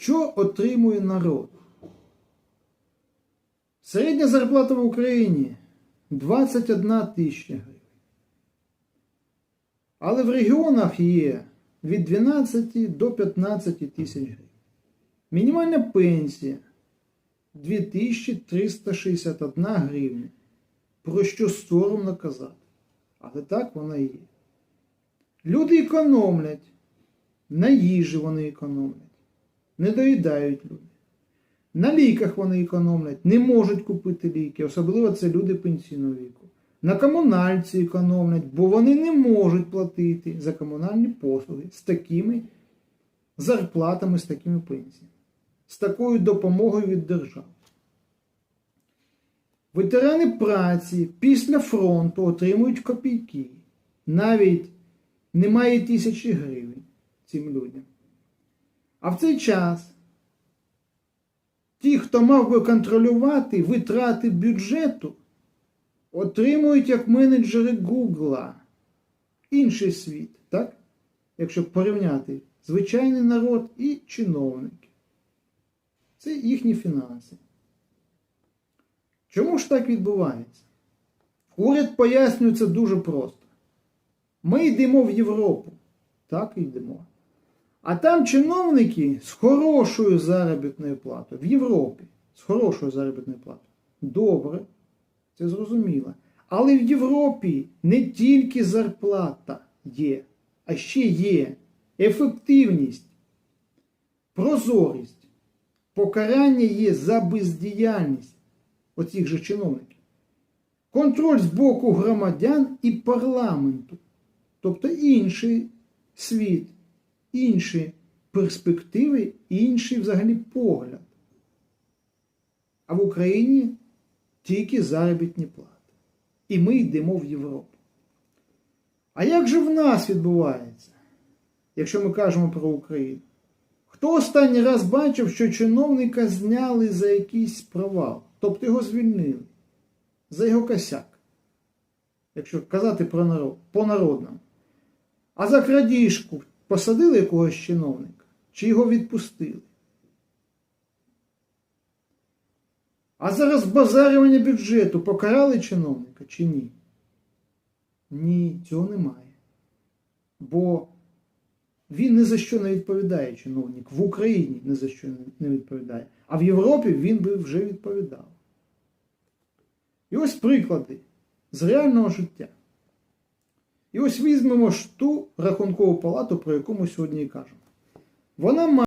Що отримує народ? Середня зарплата в Україні 21 тисяча гривень. Але в регіонах є від 12 до 15 тисяч гривень. Мінімальна пенсія 2361 гривня. Про що соромно казати. Але так вона і є. Люди економлять. На їжі вони економлять. Не доїдають люди. На ліках вони економлять, не можуть купити ліки, особливо це люди пенсійного віку. На комунальці економлять, бо вони не можуть платити за комунальні послуги з такими зарплатами, з такими пенсіями, з такою допомогою від держави. Ветерани праці після фронту отримують копійки. Навіть немає тисячі гривень цим людям. А в цей час ті, хто мав би контролювати витрати бюджету, отримують як менеджери Гугла інший світ, так? Якщо порівняти звичайний народ і чиновники. Це їхні фінанси. Чому ж так відбувається? Уряд пояснює це дуже просто. Ми йдемо в Європу. Так і йдемо. А там чиновники з хорошою заробітною платою в Європі. З хорошою заробітною платою. Добре, це зрозуміло. Але в Європі не тільки зарплата є, а ще є ефективність, прозорість, покарання є за бездіяльність оцих же чиновників. Контроль з боку громадян і парламенту. Тобто інший світ, інші перспективи, інший взагалі погляд. А в Україні тільки заробітні плати. І ми йдемо в Європу. А як же в нас відбувається, якщо ми кажемо про Україну? Хто останній раз бачив, що чиновника зняли за якийсь провал? Тобто його звільнили за його косяк. Якщо казати про народ, по народному. А за крадіжку посадили якогось чиновника чи його відпустили? А за розбазарювання бюджету покарали чиновника чи ні? Ні, цього немає. Бо він ні за що не відповідає, чиновник. В Україні ні за що не відповідає. А в Європі він би вже відповідав. І ось приклади з реального життя. І ось візьмемо ж ту рахункову палату, про яку ми сьогодні і кажемо. Вона має